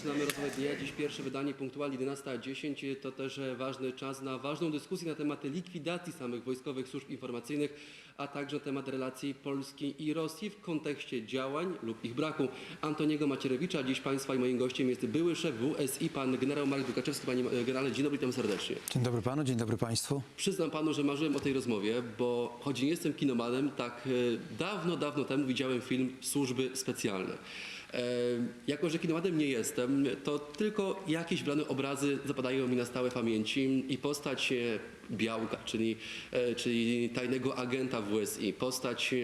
Zaczynamy rozmowę dnia. Dziś pierwsze wydanie punktualnie 11.10. To też e, ważny czas na ważną dyskusję na temat likwidacji samych wojskowych służb informacyjnych, a także temat relacji Polski i Rosji w kontekście działań lub ich braku. Antoniego Macierewicza, dziś Państwa i moim gościem jest były szef WSI, pan generał Marek Dukaczewski. Panie e, generale, dzień dobry, witam serdecznie. Dzień dobry panu, dzień dobry państwu. Przyznam panu, że marzyłem o tej rozmowie, bo choć nie jestem kinomanem, tak e, dawno, dawno temu widziałem film Służby Specjalne. E, Jako, że kinomanem nie jestem, to tylko jakieś wlane obrazy zapadają mi na stałe pamięci i postać Białka, czyli, e, czyli tajnego agenta WSI, postać e,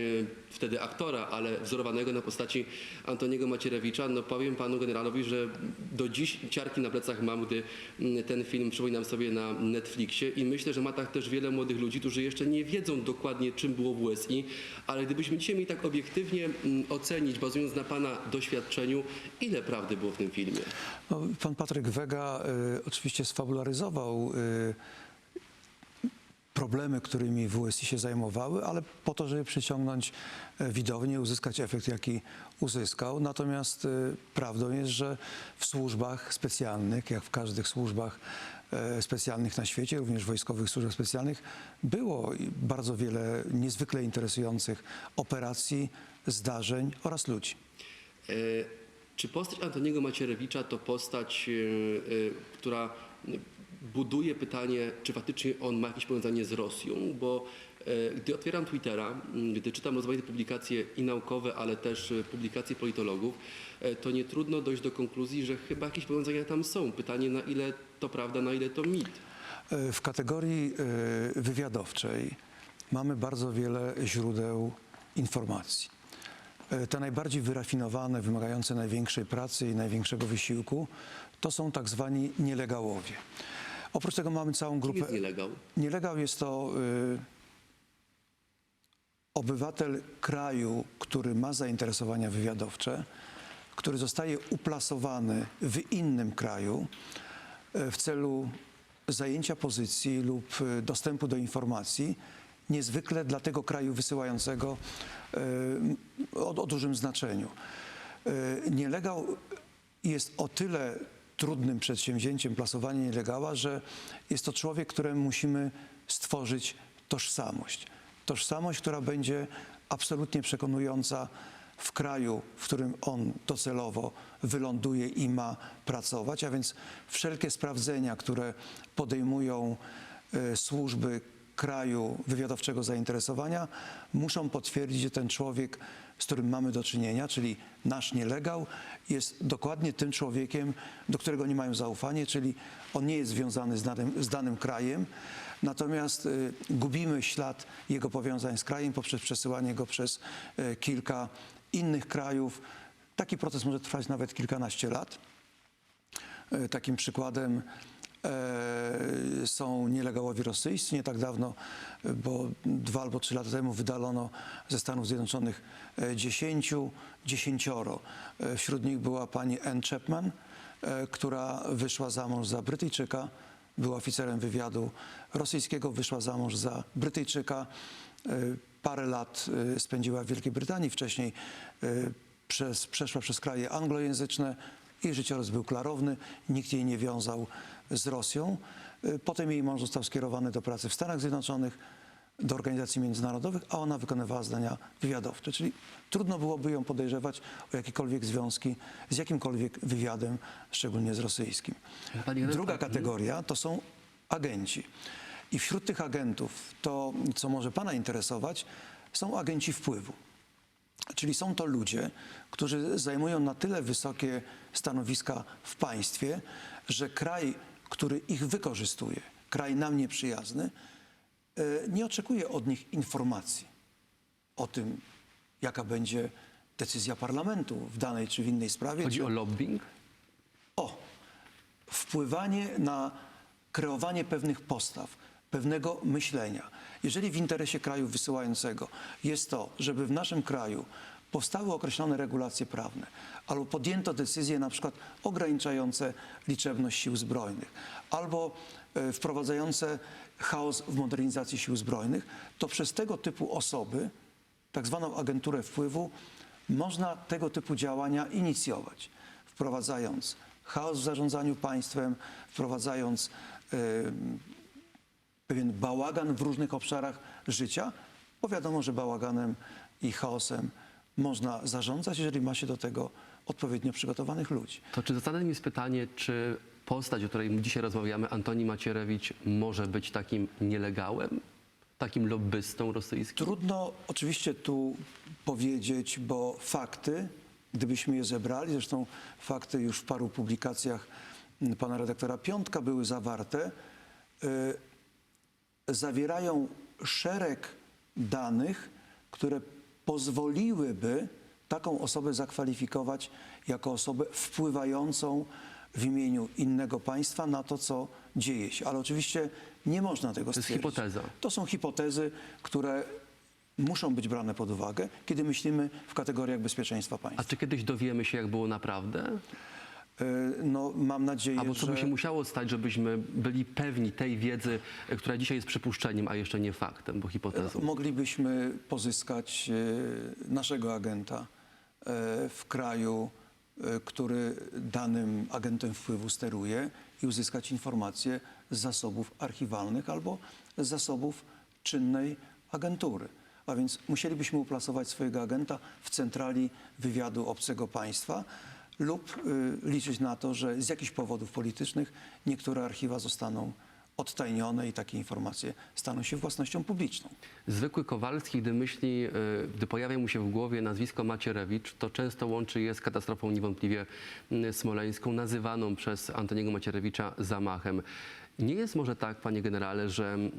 wtedy aktora, ale wzorowanego na postaci Antoniego Macierewicza, no powiem panu generalowi, że do dziś ciarki na plecach mam, gdy ten film przypominam sobie na Netflixie. I myślę, że ma tak też wiele młodych ludzi, którzy jeszcze nie wiedzą dokładnie czym było WSI, ale gdybyśmy dzisiaj mieli tak obiektywnie ocenić, bazując na pana doświadczeniu, ile prawdy było w tym filmie? No, pan Patryk Wega y, oczywiście sfabularyzował y, problemy, którymi WSI się zajmowały, ale po to, żeby przyciągnąć e, widownię, uzyskać efekt, jaki uzyskał. Natomiast y, prawdą jest, że w służbach specjalnych, jak w każdych służbach e, specjalnych na świecie, również wojskowych służbach specjalnych, było bardzo wiele niezwykle interesujących operacji, zdarzeń oraz ludzi. E, Czy postać Antoniego Macierewicza to postać, e, e, która buduje pytanie, czy faktycznie on ma jakieś powiązanie z Rosją? Bo e, gdy otwieram Twittera, gdy czytam rozmaite publikacje i naukowe, ale też e, publikacje politologów, e, to nie trudno dojść do konkluzji, że chyba jakieś powiązania tam są. Pytanie, na ile to prawda, na ile to mit? W kategorii wywiadowczej mamy bardzo wiele źródeł informacji. Te najbardziej wyrafinowane, wymagające największej pracy i największego wysiłku, to są tak zwani nielegałowie. Oprócz tego mamy całą grupę. jest nielegal? Nielegal jest to y, obywatel kraju, który ma zainteresowania wywiadowcze, który zostaje uplasowany w innym kraju y, w celu zajęcia pozycji lub y, dostępu do informacji, niezwykle dla tego kraju wysyłającego y, o, o dużym znaczeniu. Y, Nielegał jest o tyle trudnym przedsięwzięciem plasowanie nielegała, że jest to człowiek, któremu musimy stworzyć tożsamość. Tożsamość, która będzie absolutnie przekonująca w kraju, w którym on docelowo wyląduje i ma pracować, a więc wszelkie sprawdzenia, które podejmują e, służby kraju wywiadowczego zainteresowania, muszą potwierdzić, że ten człowiek, z którym mamy do czynienia, czyli nasz nielegał, jest dokładnie tym człowiekiem, do którego nie mają zaufanie, czyli on nie jest związany z danym, z danym krajem, natomiast y, gubimy ślad jego powiązań z krajem poprzez przesyłanie go przez y, kilka innych krajów. Taki proces może trwać nawet kilkanaście lat. E, Takim przykładem są nielegałowie rosyjscy. Nie tak dawno, e, bo dwa albo trzy lata temu wydalono ze Stanów Zjednoczonych e, dziesięciu, dziesięcioro. E, Wśród nich była pani Ann Chapman, e, która wyszła za mąż za Brytyjczyka, była oficerem wywiadu rosyjskiego, wyszła za mąż za Brytyjczyka. E, Parę lat e, spędziła w Wielkiej Brytanii, wcześniej e, przez, przeszła przez kraje anglojęzyczne. Jej życiorys był klarowny, nikt jej nie wiązał z Rosją. E, Potem jej mąż został skierowany do pracy w Stanach Zjednoczonych, do organizacji międzynarodowych, a ona wykonywała zadania wywiadowcze. Czyli trudno byłoby ją podejrzewać o jakiekolwiek związki z jakimkolwiek wywiadem, szczególnie z rosyjskim. Druga kategoria to są agenci. I wśród tych agentów to, co może Pana interesować, są agenci wpływu. Czyli są to ludzie, którzy zajmują na tyle wysokie stanowiska w państwie, że kraj, który ich wykorzystuje, kraj nam nieprzyjazny, e, nie oczekuje od nich informacji o tym, jaka będzie decyzja parlamentu w danej czy w innej sprawie. Chodzi czy- o lobbying? o wpływanie na kreowanie pewnych postaw, pewnego myślenia. Jeżeli w interesie kraju wysyłającego jest to, żeby w naszym kraju powstały określone regulacje prawne, albo podjęto decyzje na przykład ograniczające liczebność sił zbrojnych, albo e, wprowadzające chaos w modernizacji sił zbrojnych, to przez tego typu osoby, tak zwaną agenturę wpływu, można tego typu działania inicjować, wprowadzając chaos w zarządzaniu państwem, wprowadzając e, pewien bałagan w różnych obszarach życia, bo wiadomo, że bałaganem i chaosem można zarządzać, jeżeli ma się do tego odpowiednio przygotowanych ludzi. To czy zasadnym jest pytanie, czy postać, o której dzisiaj rozmawiamy, Antoni Macierewicz, może być takim nielegałem? Takim lobbystą rosyjskim? Trudno oczywiście tu powiedzieć, bo fakty, gdybyśmy je zebrali, zresztą fakty już w paru publikacjach m, pana redaktora Piątka były zawarte, y, zawierają szereg danych, które pozwoliłyby taką osobę zakwalifikować jako osobę wpływającą w imieniu innego państwa na to, co dzieje się. Ale oczywiście nie można tego jest stwierdzić. hipoteza. To są hipotezy, które muszą być brane pod uwagę, kiedy myślimy w kategoriach bezpieczeństwa A państwa. czy kiedyś dowiemy się, jak było naprawdę? Y, No, mam nadzieję, Albo co że... by się musiało stać, żebyśmy byli pewni tej wiedzy, która dzisiaj jest przypuszczeniem, a jeszcze nie faktem, bo hipotezą? moglibyśmy pozyskać e, naszego agenta w kraju, który danym agentem wpływu steruje i uzyskać informacje z zasobów archiwalnych albo z zasobów czynnej agentury. A więc musielibyśmy uplasować swojego agenta w centrali wywiadu obcego państwa lub y, liczyć na to, że z jakichś powodów politycznych niektóre archiwa zostaną odtajnione i takie informacje staną się własnością publiczną. Zwykły Kowalski, gdy myśli, e, gdy pojawia mu się w głowie nazwisko Macierewicz, to często łączy je z katastrofą niewątpliwie m, smoleńską, nazywaną przez Antoniego Macierewicza zamachem. Nie jest może tak, panie generale, że mm,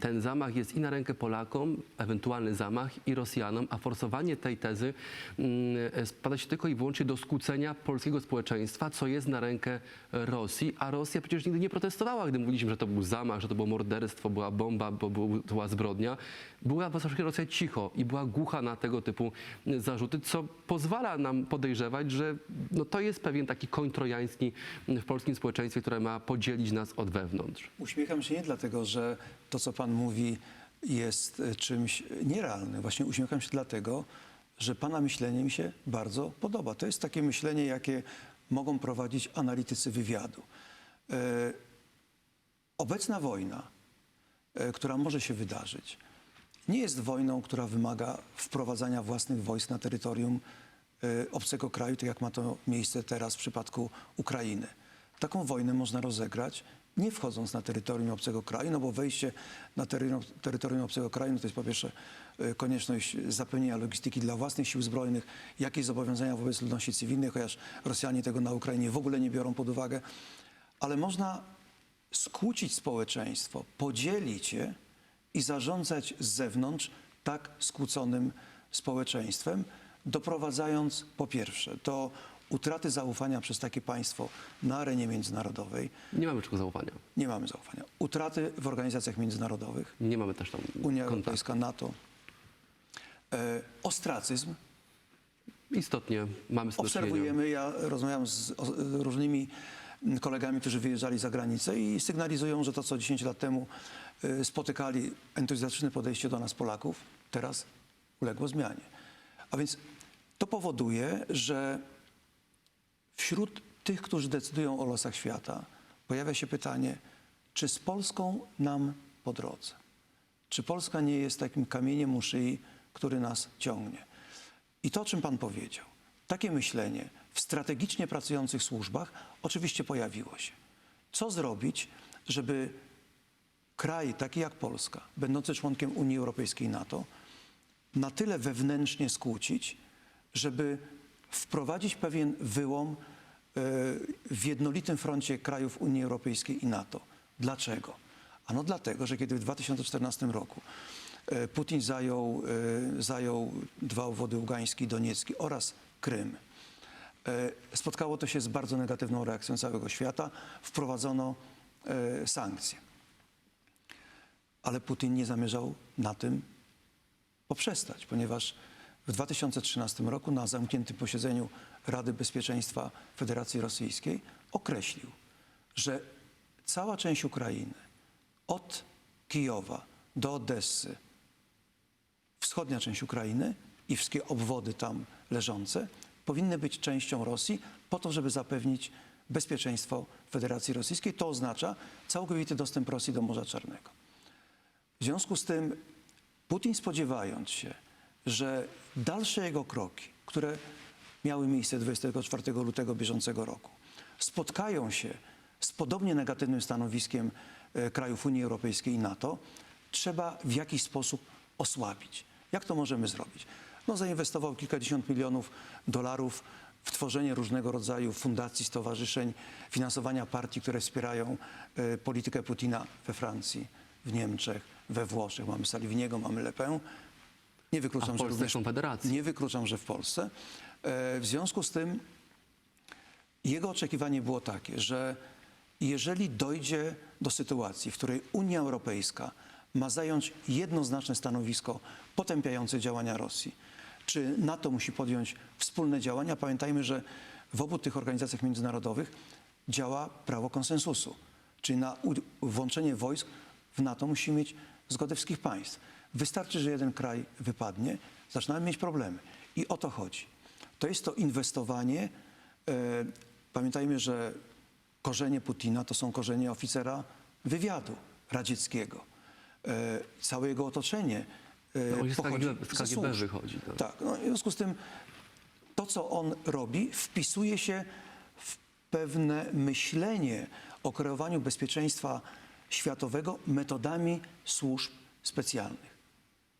ten zamach jest i na rękę Polakom, ewentualny zamach, i Rosjanom, a forsowanie tej tezy mm, spada się tylko i wyłącznie do skłócenia polskiego społeczeństwa, co jest na rękę Rosji, a Rosja przecież nigdy nie protestowała, gdy mówiliśmy, że to był zamach, że to było morderstwo, była bomba, bo była zbrodnia. Była zawsze Rosja cicho i była głucha na tego typu zarzuty, co pozwala nam podejrzewać, że no, to jest pewien taki koń trojański w polskim społeczeństwie, które ma podzielić nas od wewnątrz. Uśmiecham się nie dlatego, że to, co Pan mówi, jest e, czymś nierealnym. Właśnie uśmiecham się dlatego, że Pana myślenie mi się bardzo podoba. To jest takie myślenie, jakie mogą prowadzić analitycy wywiadu. E, obecna wojna, e, która może się wydarzyć, nie jest wojną, która wymaga wprowadzania własnych wojsk na terytorium obcego kraju, tak jak ma to miejsce teraz w przypadku Ukrainy. Taką wojnę można rozegrać nie wchodząc na terytorium obcego kraju, no bo wejście na terytorium, terytorium obcego kraju no to jest po pierwsze e, konieczność zapewnienia logistyki dla własnych sił zbrojnych, jakieś zobowiązania wobec ludności cywilnej, chociaż Rosjanie tego na Ukrainie w ogóle nie biorą pod uwagę, ale można skłócić społeczeństwo, podzielić je i zarządzać z zewnątrz tak skłóconym społeczeństwem, doprowadzając po pierwsze do utraty zaufania przez takie państwo na arenie międzynarodowej. Nie mamy czego zaufania. Nie mamy zaufania. Utraty w organizacjach międzynarodowych, Nie mamy też tam Unia kontaktu. Europejska, NATO. E, ostracyzm. Istotnie mamy. Obserwujemy, ja rozmawiam z o, różnymi kolegami, którzy wyjeżdżali za granicę i sygnalizują, że to, co 10 lat temu y, spotykali entuzjastyczne podejście do nas Polaków, teraz uległo zmianie. A więc to powoduje, że wśród tych, którzy decydują o losach świata, pojawia się pytanie, czy z Polską nam po drodze? Czy Polska nie jest takim kamieniem u szyi, który nas ciągnie? I to, o czym Pan powiedział, takie myślenie w strategicznie pracujących służbach oczywiście pojawiło się. Co zrobić, żeby kraj taki jak Polska, będący członkiem Unii Europejskiej i NATO, na tyle wewnętrznie skłócić, żeby wprowadzić pewien wyłom e, w jednolitym froncie krajów Unii Europejskiej i NATO. Dlaczego? Ano dlatego, że kiedy w 2014 roku e, Putin zajął, e, zajął dwa obwody Ługański i Doniecki oraz Krym, spotkało to się z bardzo negatywną reakcją całego świata. Wprowadzono sankcje. Ale Putin nie zamierzał na tym poprzestać, ponieważ w 2013 roku na zamkniętym posiedzeniu Rady Bezpieczeństwa Federacji Rosyjskiej określił, że cała część Ukrainy od Kijowa do Odessy, wschodnia część Ukrainy i wszystkie obwody tam leżące powinny być częścią Rosji po to, żeby zapewnić bezpieczeństwo Federacji Rosyjskiej. To oznacza całkowity dostęp Rosji do Morza Czarnego. W związku z tym Putin spodziewając się, że dalsze jego kroki, które miały miejsce 24 lutego bieżącego roku, spotkają się z podobnie negatywnym stanowiskiem e, krajów Unii Europejskiej i NATO, trzeba w jakiś sposób osłabić. Jak to możemy zrobić? No, zainwestował kilkadziesiąt milionów dolarów w tworzenie różnego rodzaju fundacji, stowarzyszeń, finansowania partii, które wspierają e, politykę Putina we Francji, w Niemczech, we Włoszech. Mamy Salviniego, mamy Le Pen. Nie wykluczam, że Polsce również Konfederacji. Nie wykluczam, że w Polsce. E, W związku z tym jego oczekiwanie było takie, że jeżeli dojdzie do sytuacji, w której Unia Europejska ma zająć jednoznaczne stanowisko potępiające działania Rosji, czy NATO musi podjąć wspólne działania, pamiętajmy, że w obu tych organizacjach międzynarodowych działa prawo konsensusu, czyli na włączenie wojsk w NATO musi mieć zgodę wszystkich państw. Wystarczy, że jeden kraj wypadnie, zaczynamy mieć problemy. I o to chodzi. To jest to inwestowanie. E, pamiętajmy, że korzenie Putina to są korzenie oficera wywiadu radzieckiego. E, całe jego otoczenie e, No, jest z pochodzi ze KGB wychodzi, tak. Tak, no, w związku z tym to, co on robi, wpisuje się w pewne myślenie o kreowaniu bezpieczeństwa światowego metodami służb specjalnych.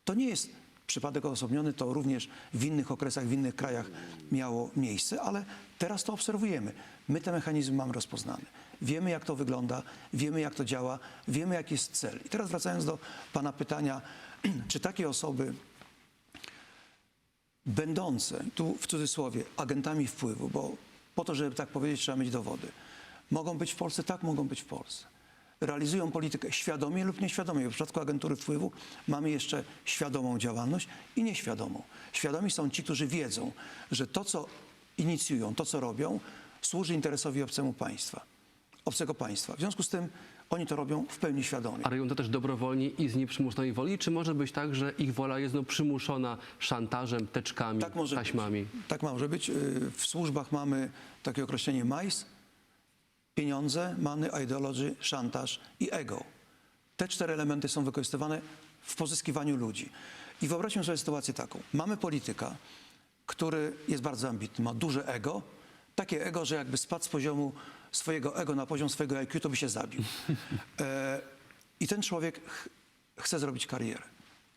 To nie jest przypadek odosobniony, to również w innych okresach, w innych krajach miało miejsce, ale teraz to obserwujemy. My te mechanizmy mamy rozpoznane. Wiemy, jak to wygląda, wiemy, jak to działa, wiemy, jaki jest cel. I teraz wracając do Pana pytania, czy takie osoby będące, tu w cudzysłowie, agentami wpływu, bo po to, żeby tak powiedzieć, trzeba mieć dowody. Mogą być w Polsce? Tak, mogą być w Polsce. Realizują politykę świadomie lub nieświadomie. W przypadku agentury wpływu mamy jeszcze świadomą działalność i nieświadomą. Świadomi są ci, którzy wiedzą, że to, co inicjują, to, co robią, służy interesowi obcemu państwa, obcego państwa. W związku z tym oni to robią w pełni świadomie. A robią to też dobrowolnie i z nieprzymuszonej woli? Czy może być tak, że ich wola jest no, przymuszona szantażem, teczkami, Tak taśmami? być. Tak może być. Y, W służbach mamy takie określenie MICE, pieniądze, money, ideology, szantaż i ego. Te cztery elementy są wykorzystywane w pozyskiwaniu ludzi. I wyobraźmy sobie sytuację taką. Mamy polityka, który jest bardzo ambitny, ma duże ego, takie ego, że jakby spadł z poziomu swojego ego na poziom swojego IQ, to by się zabił. E, I ten człowiek ch- chce zrobić karierę.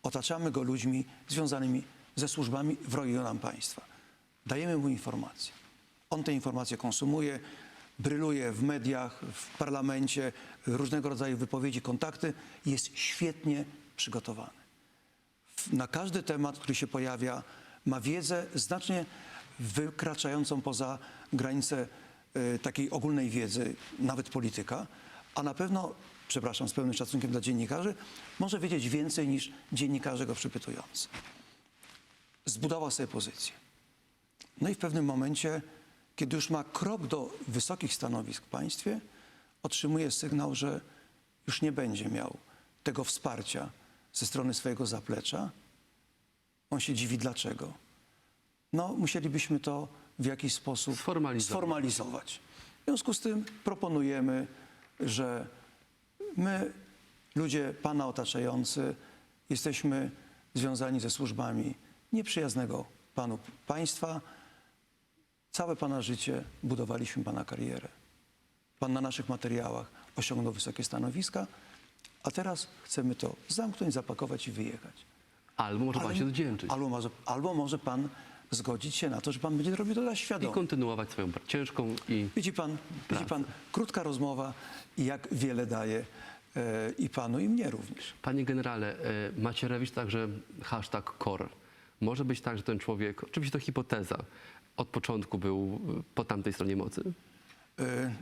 Otaczamy go ludźmi związanymi ze służbami wrogiego nam państwa. Dajemy mu informacje. On te informacje konsumuje, bryluje w mediach, w parlamencie, różnego rodzaju wypowiedzi, kontakty. Jest świetnie przygotowany na każdy temat, który się pojawia, ma wiedzę znacznie wykraczającą poza granice e, takiej ogólnej wiedzy, nawet polityka, a na pewno, przepraszam, z pełnym szacunkiem dla dziennikarzy, może wiedzieć więcej niż dziennikarze go przypytujący. Zbudował sobie pozycję. No i w pewnym momencie, kiedy już ma krok do wysokich stanowisk w państwie, otrzymuje sygnał, że już nie będzie miał tego wsparcia ze strony swojego zaplecza. On się dziwi dlaczego. No, musielibyśmy to w jakiś sposób Sformalizować. sformalizować. W związku z tym proponujemy, że my, ludzie Pana otaczający, jesteśmy związani ze służbami nieprzyjaznego Panu państwa. Całe Pana życie budowaliśmy Pana karierę. Pan na naszych materiałach osiągnął wysokie stanowiska, a teraz chcemy to zamknąć, zapakować i wyjechać. Albo może pan się odwdzięczyć albo, może, albo może Pan zgodzić się na to, że Pan będzie robił to dla i świadomie. kontynuować swoją pr- ciężką i Widzi pan, widzi pan, krótka rozmowa, jak wiele daje e, i Panu, i mnie również. Panie generale, e, Macierewicz także hashtag KOR. Może być tak, że ten człowiek, oczywiście to hipoteza, od początku był e, po tamtej stronie mocy? E,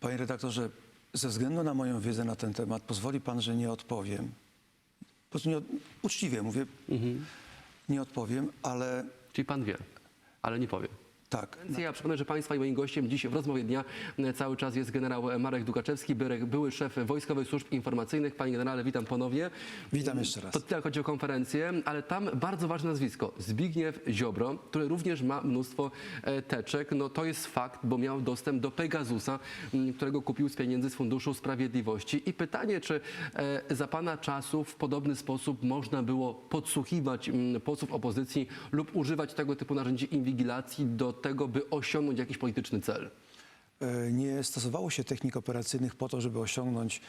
Panie redaktorze, ze względu na moją wiedzę na ten temat, pozwoli Pan, że nie odpowiem. Po prostu nie, uczciwie mówię, nie odpowiem, ale Czyli pan wie, ale nie powie. Tak. Ja przypomnę, że Państwa i moim gościem dziś w rozmowie dnia e, cały czas jest generał Marek Dukaczewski, były, szef Wojskowych Służb Informacyjnych. Panie generale, witam ponownie. Witam jeszcze raz. To tyle, chodzi o konferencję, ale tam bardzo ważne nazwisko. Zbigniew Ziobro, który również ma mnóstwo e, teczek. No to jest fakt, bo miał dostęp do Pegasusa, którego kupił z pieniędzy z Funduszu Sprawiedliwości. I pytanie, czy e, za Pana czasów w podobny sposób można było podsłuchiwać posłów opozycji lub używać tego typu narzędzi inwigilacji do tego, by osiągnąć jakiś polityczny cel? E, Nie stosowało się technik operacyjnych po to, żeby osiągnąć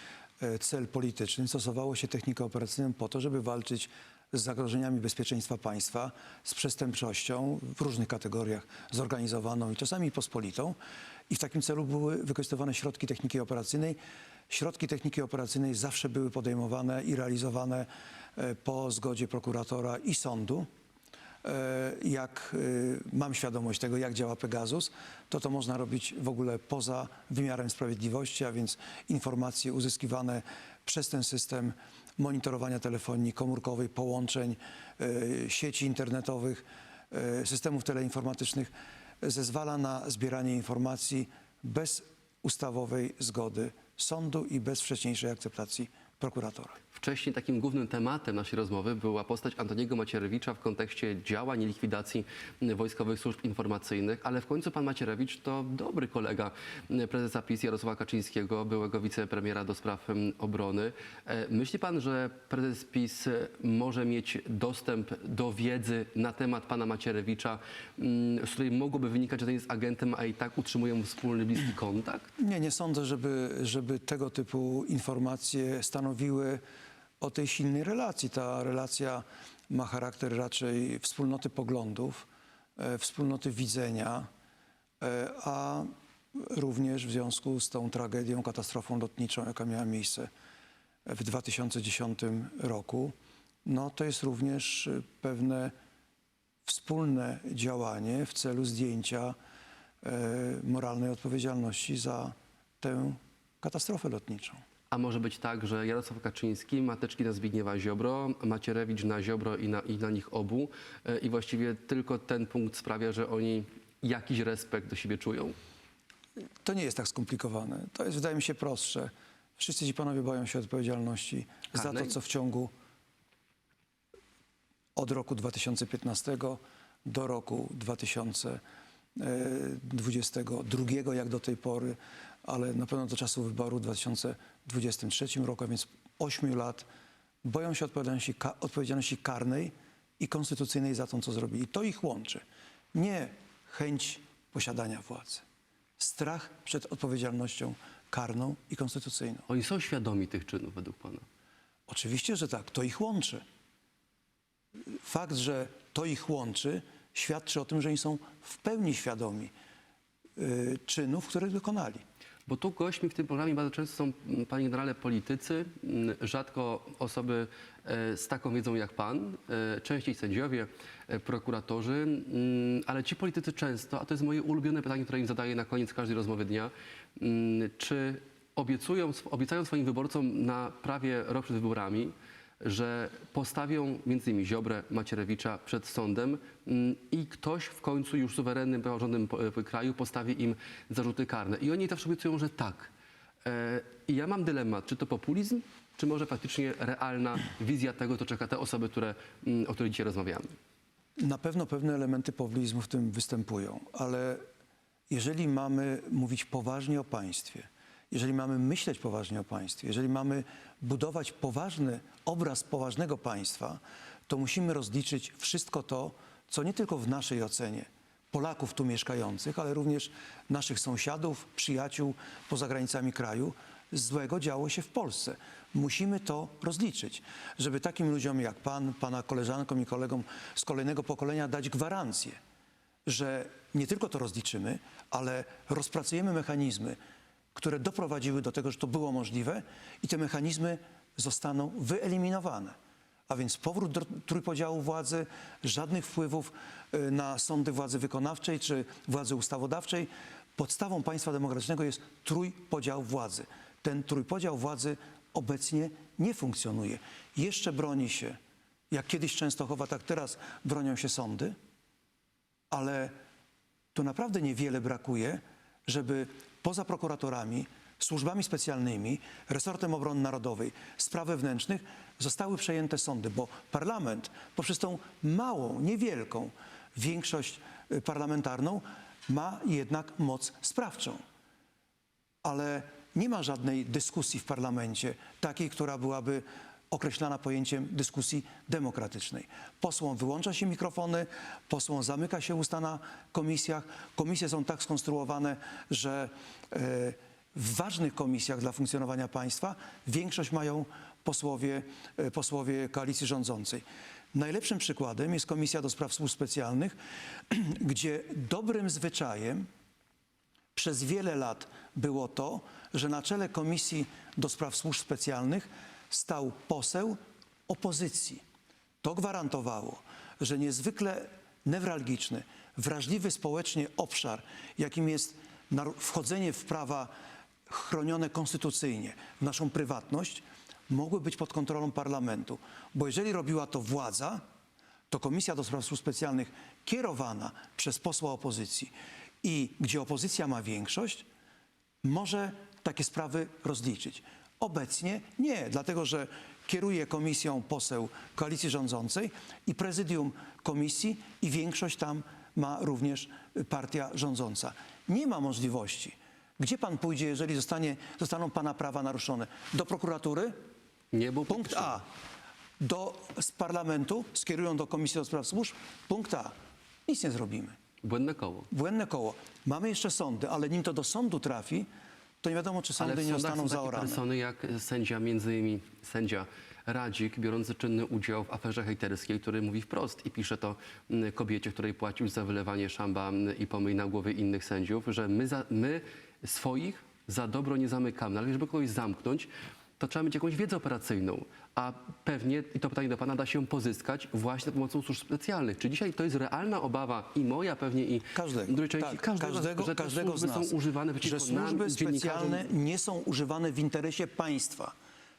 e, cel polityczny. Stosowało się technikę operacyjną po to, żeby walczyć z zagrożeniami bezpieczeństwa państwa, z przestępczością w różnych kategoriach, zorganizowaną i czasami pospolitą. I w takim celu były wykorzystywane środki techniki operacyjnej. Środki techniki operacyjnej zawsze były podejmowane i realizowane e, po zgodzie prokuratora i sądu. E, jak e, mam świadomość tego, jak działa Pegasus, to to można robić w ogóle poza wymiarem sprawiedliwości, a więc informacje uzyskiwane przez ten system monitorowania telefonii komórkowej, połączeń, e, sieci internetowych, systemów teleinformatycznych zezwala na zbieranie informacji bez ustawowej zgody sądu i bez wcześniejszej akceptacji prokuratora. Wcześniej takim głównym tematem naszej rozmowy była postać Antoniego Macierewicza w kontekście działań i likwidacji wojskowych służb informacyjnych, ale w końcu pan Macierewicz to dobry kolega prezesa PiS Jarosława Kaczyńskiego, byłego wicepremiera do spraw obrony. E, Myśli pan, że prezes PiS może mieć dostęp do wiedzy na temat pana Macierewicza, m, z której mogłoby wynikać, że ten jest agentem, a i tak utrzymują wspólny, bliski kontakt? Nie, nie sądzę, żeby, żeby tego typu informacje stanowiły o tej silnej relacji. Ta relacja ma charakter raczej wspólnoty poglądów, e, wspólnoty widzenia, e, a również w związku z tą tragedią, katastrofą lotniczą, jaka miała miejsce w 2010 roku, no to jest również e, pewne wspólne działanie w celu zdjęcia moralnej odpowiedzialności za tę katastrofę lotniczą. A może być tak, że Jarosław Kaczyński ma teczki na Zbigniewa Ziobro, Macierewicz na Ziobro i na, i na nich obu e, i właściwie tylko ten punkt sprawia, że oni jakiś respekt do siebie czują. To nie jest tak skomplikowane. To jest, wydaje mi się, prostsze. Wszyscy ci panowie boją się odpowiedzialności za Karnej? to, co w ciągu od roku 2015 do roku 2022, jak do tej pory, ale na pewno do czasu wyboru w 2023 roku, a więc 8 lat, boją się odpowiedzialności, odpowiedzialności karnej i konstytucyjnej za to, co zrobili. To ich łączy. Nie chęć posiadania władzy. Strach przed odpowiedzialnością karną i konstytucyjną. Oni są świadomi tych czynów według pana. Oczywiście, że tak, to ich łączy. Fakt, że to ich łączy, świadczy o tym, że oni są w pełni świadomi y, czynów, które wykonali. Bo tu gośćmi w tym programie bardzo często są, m, panie generale, politycy, m, rzadko osoby e, z taką wiedzą jak pan, e, częściej sędziowie, e, prokuratorzy, m, ale ci politycy często, a to jest moje ulubione pytanie, które im zadaję na koniec każdej rozmowy dnia, czy obiecują, obiecają swoim wyborcom na prawie rok przed wyborami, że postawią między innymi Ziobrę, Macierewicza przed sądem mm, i ktoś w końcu już suwerennym, praworządnym e, kraju postawi im zarzuty karne. I oni zawsze obiecują, że tak. E, I ja mam dylemat, czy to populizm, czy może faktycznie realna wizja tego, co czeka te osoby, które, mm, o których dzisiaj rozmawiamy. Na pewno pewne elementy populizmu w tym występują, ale jeżeli mamy mówić poważnie o państwie, jeżeli mamy myśleć poważnie o państwie, jeżeli mamy budować poważny obraz poważnego państwa, to musimy rozliczyć wszystko to, co nie tylko w naszej ocenie Polaków tu mieszkających, ale również naszych sąsiadów, przyjaciół poza granicami kraju, złego działo się w Polsce. Musimy to rozliczyć, żeby takim ludziom jak pan, pana koleżankom i kolegom z kolejnego pokolenia dać gwarancję, że nie tylko to rozliczymy, ale rozpracujemy mechanizmy, które doprowadziły do tego, że to było możliwe i te mechanizmy zostaną wyeliminowane. A więc powrót do trójpodziału władzy, żadnych wpływów y, na sądy władzy wykonawczej czy władzy ustawodawczej. Podstawą państwa demokratycznego jest trójpodział władzy. Ten trójpodział władzy obecnie nie funkcjonuje. Jeszcze broni się, jak kiedyś Częstochowa, tak teraz bronią się sądy, ale tu naprawdę niewiele brakuje, żeby poza prokuratorami, służbami specjalnymi, resortem obrony narodowej, spraw wewnętrznych zostały przejęte sądy, bo parlament poprzez tą małą, niewielką większość y, parlamentarną ma jednak moc sprawczą. Ale nie ma żadnej dyskusji w parlamencie, takiej, która byłaby określana pojęciem dyskusji demokratycznej. Posłom wyłącza się mikrofony, posłom zamyka się usta na komisjach. Komisje są tak skonstruowane, że e, w ważnych komisjach dla funkcjonowania państwa większość mają posłowie, e, posłowie koalicji rządzącej. Najlepszym przykładem jest Komisja do Spraw Służb Specjalnych, gdzie dobrym zwyczajem przez wiele lat było to, że na czele Komisji do Spraw Służb Specjalnych stał poseł opozycji. To gwarantowało, że niezwykle newralgiczny, wrażliwy społecznie obszar, jakim jest wchodzenie w prawa chronione konstytucyjnie, w naszą prywatność, mogły być pod kontrolą parlamentu. Bo jeżeli robiła to władza, to Komisja do Spraw Służb Specjalnych kierowana przez posła opozycji i gdzie opozycja ma większość, może takie sprawy rozliczyć. Obecnie nie, dlatego że kieruje komisją poseł koalicji rządzącej i prezydium komisji i większość tam ma również partia rządząca. Nie ma możliwości. Gdzie pan pójdzie, jeżeli zostanie, zostaną pana prawa naruszone? Do prokuratury? Nie, bo Punkt A. Do, z parlamentu skierują do Komisji do Spraw Służb. Punkt A. Nic nie zrobimy. Błędne koło. Błędne koło. Mamy jeszcze sądy, ale nim to do sądu trafi, to nie wiadomo, czy sądy nie zostaną zaorane. persony jak sędzia, między innymi sędzia Radzik, biorący czynny udział w aferze hejterskiej, który mówi wprost i pisze to mm, kobiecie, której płacił za wylewanie szamba mm, i pomyj na głowy innych sędziów, że my, za, my swoich za dobro nie zamykamy, ale żeby kogoś zamknąć, to trzeba mieć jakąś wiedzę operacyjną, a pewnie, i to pytanie do Pana, da się ją pozyskać właśnie pomocą służb specjalnych. Czy dzisiaj to jest realna obawa i moja pewnie i Każdego. drugiej części, tak, każdego, każdego, że każdego z służby nas. są używane przeciwko że nam, służby dziennikarzom, specjalne nie są używane w interesie państwa.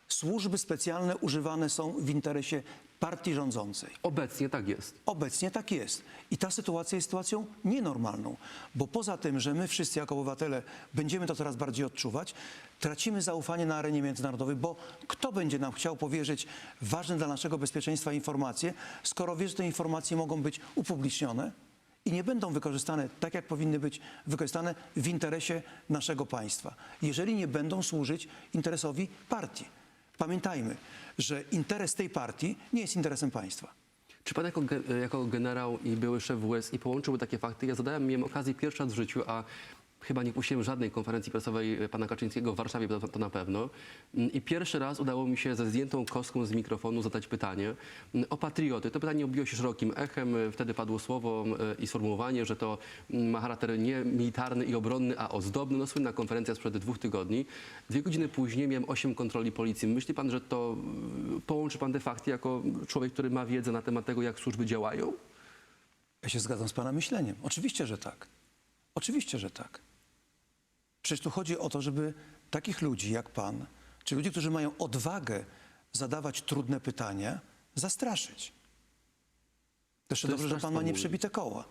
Służby specjalne używane są w interesie partii rządzącej. Obecnie tak jest. Obecnie tak jest. I ta sytuacja jest sytuacją nienormalną, bo poza tym, że my wszyscy jako obywatele będziemy to coraz bardziej odczuwać, tracimy zaufanie na arenie międzynarodowej, bo kto będzie nam chciał powierzyć ważne dla naszego bezpieczeństwa informacje, skoro wie, że te informacje mogą być upublicznione i nie będą wykorzystane tak, jak powinny być wykorzystane w interesie naszego państwa, jeżeli nie będą służyć interesowi partii. Pamiętajmy, że interes tej partii nie jest interesem państwa. Czy pan jako, jako generał i były szef WS i połączyłby takie fakty? Ja zadałem, miałem okazję pierwszy raz w życiu, a chyba nie puściłem żadnej konferencji prasowej pana Kaczyńskiego w Warszawie, to, to na pewno. Mm, I pierwszy raz udało mi się ze zdjętą kostką z mikrofonu zadać pytanie mm, o patrioty. To pytanie obiło się szerokim echem. Wtedy padło słowo e, i sformułowanie, że to ma charakter nie militarny i obronny, a ozdobny. No słynna konferencja sprzed dwóch tygodni. Dwie godziny później miałem osiem kontroli policji. Myśli pan, że to połączy pan te fakty jako człowiek, który ma wiedzę na temat tego, jak służby działają? Ja się zgadzam z Pana myśleniem. Oczywiście, że tak. Oczywiście, że tak. Przecież tu chodzi o to, żeby takich ludzi jak Pan, czy ludzi, którzy mają odwagę zadawać trudne pytania, zastraszyć. To jeszcze dobrze, że Pan ma nieprzebite koła.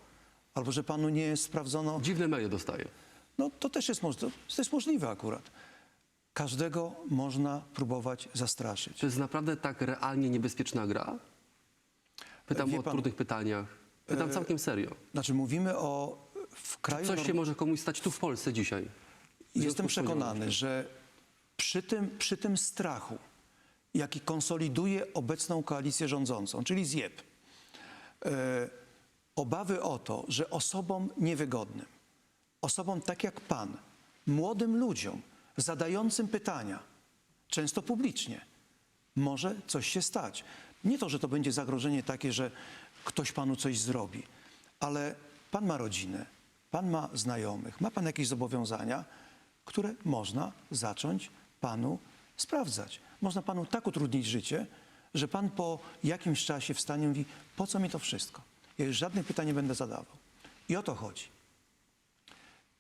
Albo że Panu nie sprawdzono. Dziwne maile dostaję. No to też jest, moż- to jest możliwe akurat. Każdego można próbować zastraszyć. To jest naprawdę tak realnie niebezpieczna gra? Pytam Wie o pan- trudnych pytaniach. Pytam E, całkiem serio. Znaczy mówimy o w kraju... Coś się może komuś stać tu w Polsce dzisiaj. Jestem przekonany, że przy tym, przy tym strachu, jaki konsoliduje obecną koalicję rządzącą, czyli ZIEP, e, obawy o to, że osobom niewygodnym, osobom tak jak pan, młodym ludziom, zadającym pytania, często publicznie, może coś się stać. Nie to, że to będzie zagrożenie takie, że ktoś panu coś zrobi, ale pan ma rodzinę, pan ma znajomych, ma pan jakieś zobowiązania, które można zacząć panu sprawdzać. Można panu tak utrudnić życie, że pan po jakimś czasie wstanie i mówi, po co mi to wszystko? Ja już żadnych pytań nie będę zadawał. I o to chodzi.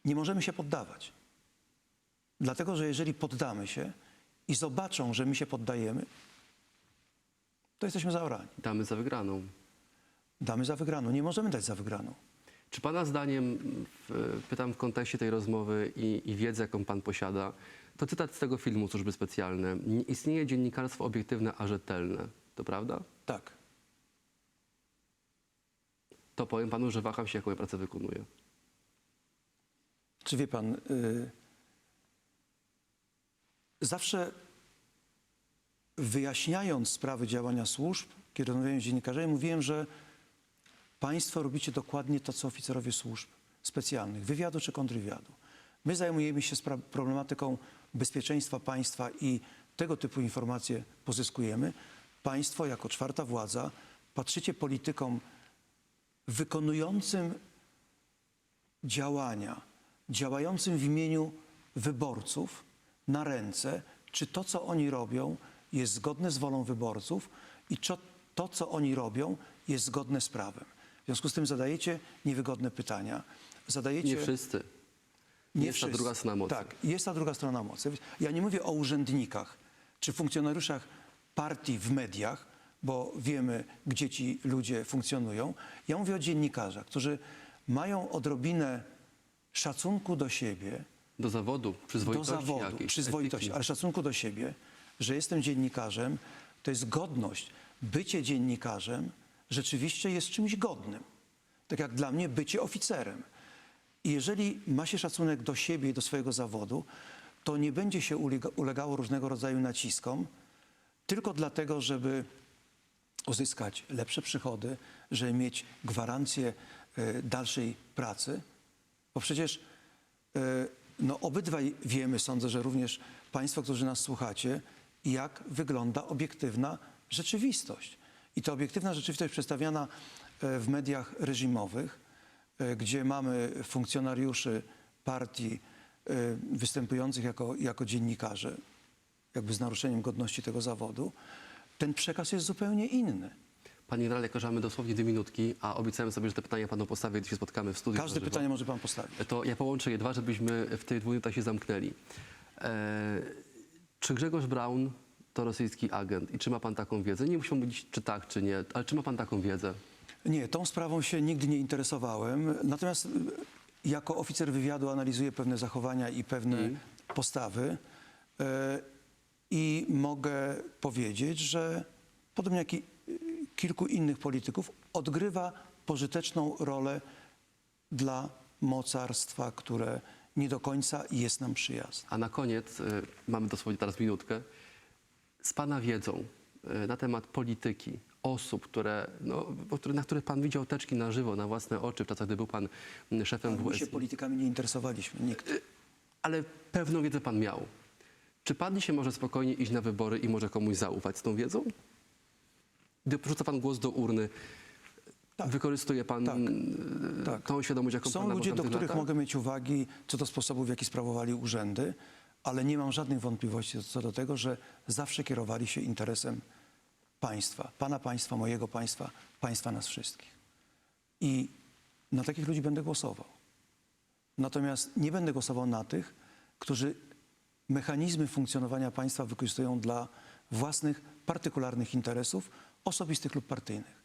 Nie możemy się poddawać. Dlatego, że jeżeli poddamy się i zobaczą, że my się poddajemy, to jesteśmy zaorani. Damy za wygraną. Damy za wygraną. Nie możemy dać za wygraną. Czy Pana zdaniem, w, pytam w kontekście tej rozmowy i, i wiedzy, jaką Pan posiada, to cytat z tego filmu Służby Specjalne. Nie istnieje dziennikarstwo obiektywne, a rzetelne. To prawda? Tak. To powiem Panu, że waham się, jaką ja pracę wykonuję. Czy wie pan, y, zawsze wyjaśniając sprawy działania służb, kiedy rozmawiałem z dziennikarzami, mówiłem, że państwo robicie dokładnie to, co oficerowie służb specjalnych, wywiadu czy kontrwywiadu. My zajmujemy się problematyką bezpieczeństwa państwa i tego typu informacje pozyskujemy. Państwo jako czwarta władza patrzycie politykom wykonującym działania, działającym w imieniu wyborców na ręce, czy to, co oni robią, jest zgodne z wolą wyborców i czy to, co oni robią, jest zgodne z prawem. W związku z tym zadajecie niewygodne pytania. Zadajecie... Nie wszyscy. Jest ta druga strona mocy. Tak, jest ta druga strona mocy. Ja nie mówię o urzędnikach czy funkcjonariuszach partii w mediach, bo wiemy, gdzie ci ludzie funkcjonują. Ja mówię o dziennikarzach, którzy mają odrobinę szacunku do siebie, Do zawodu, do przyzwoitości zawodu, jakiejś. przyzwoitości, etyki. ale szacunku do siebie, że jestem dziennikarzem, to jest godność. Bycie dziennikarzem rzeczywiście jest czymś godnym. Tak jak dla mnie bycie oficerem. I jeżeli ma się szacunek do siebie i do swojego zawodu, to nie będzie się ulega, ulegało różnego rodzaju naciskom, tylko dlatego, żeby uzyskać lepsze przychody, żeby mieć gwarancję e, dalszej pracy. Bo przecież e, no, obydwaj wiemy, sądzę, że również Państwo, którzy nas słuchacie, jak wygląda obiektywna rzeczywistość. I ta obiektywna rzeczywistość przedstawiana e, w mediach reżimowych, e, gdzie mamy funkcjonariuszy partii e, występujących jako, jako dziennikarze, jakby z naruszeniem godności tego zawodu, ten przekaz jest zupełnie inny. Panie generale, korzamy dosłownie dwie minutki, a obiecałem sobie, że te pytania Panu postawię, gdy się spotkamy w studiu. Każde pytanie może Pan postawić. To ja połączę je dwa, żebyśmy w tych dwóch minutach się zamknęli. E, czy Grzegorz Braun to rosyjski agent i czy ma Pan taką wiedzę? Nie musi mówić, czy tak, czy nie, ale czy ma Pan taką wiedzę? Nie, tą sprawą się nigdy nie interesowałem. Natomiast y, jako oficer wywiadu analizuję pewne zachowania i pewne Mm. postawy. E, I mogę powiedzieć, że podobnie jak i y, kilku innych polityków, odgrywa pożyteczną rolę dla mocarstwa, które nie do końca jest nam przyjazne. A na koniec, y, mamy dosłownie teraz minutkę, z Pana wiedzą y, na temat polityki, osób, które, no, które- na których Pan widział teczki na żywo, na własne oczy w czasach, gdy był Pan szefem My się WSI. politykami nie interesowaliśmy, nikt. Ale pewną wiedzę Pan miał. Czy Pan dzisiaj może spokojnie iść na wybory i może komuś zaufać z tą wiedzą? Gdy porzuca Pan głos do urny, Tak. wykorzystuje Pan Tak. y, Tak. tą świadomość, jaką Są ludzie, do których latach? mogę mieć uwagi co do sposobu, w jaki sprawowali urzędy, ale nie mam żadnych wątpliwości co do tego, że zawsze kierowali się interesem państwa, pana państwa, mojego państwa, państwa nas wszystkich. I na takich ludzi będę głosował. Natomiast nie będę głosował na tych, którzy mechanizmy funkcjonowania państwa wykorzystują dla własnych, partykularnych interesów osobistych lub partyjnych.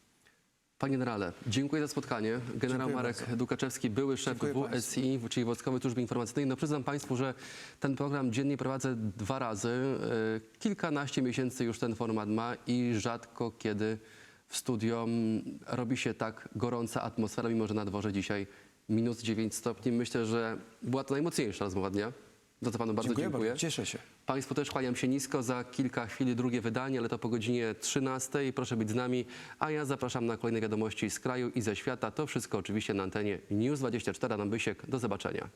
Panie generale, dziękuję za spotkanie. Generał Dziękuję Marek. Dukaczewski, były szef Dziękuję WSI, czyli Wojskowej Służby Informacyjnej. No przyznam Państwu, że ten program dziennie prowadzę dwa razy. E, Kilkanaście miesięcy już ten format ma i rzadko kiedy w studio mm, robi się tak gorąca atmosfera, mimo że na dworze dzisiaj minus 9 stopni. Myślę, że była to najmocniejsza rozmowa dnia. Za to panu bardzo dziękuję. dziękuję. Bardzo. Cieszę się. Państwu też kłaniam się nisko. Za kilka chwil drugie wydanie, ale to po godzinie 13. Proszę być z nami, a ja zapraszam na kolejne wiadomości z kraju i ze świata. To wszystko oczywiście na antenie News 24 na Bysiek. Do zobaczenia.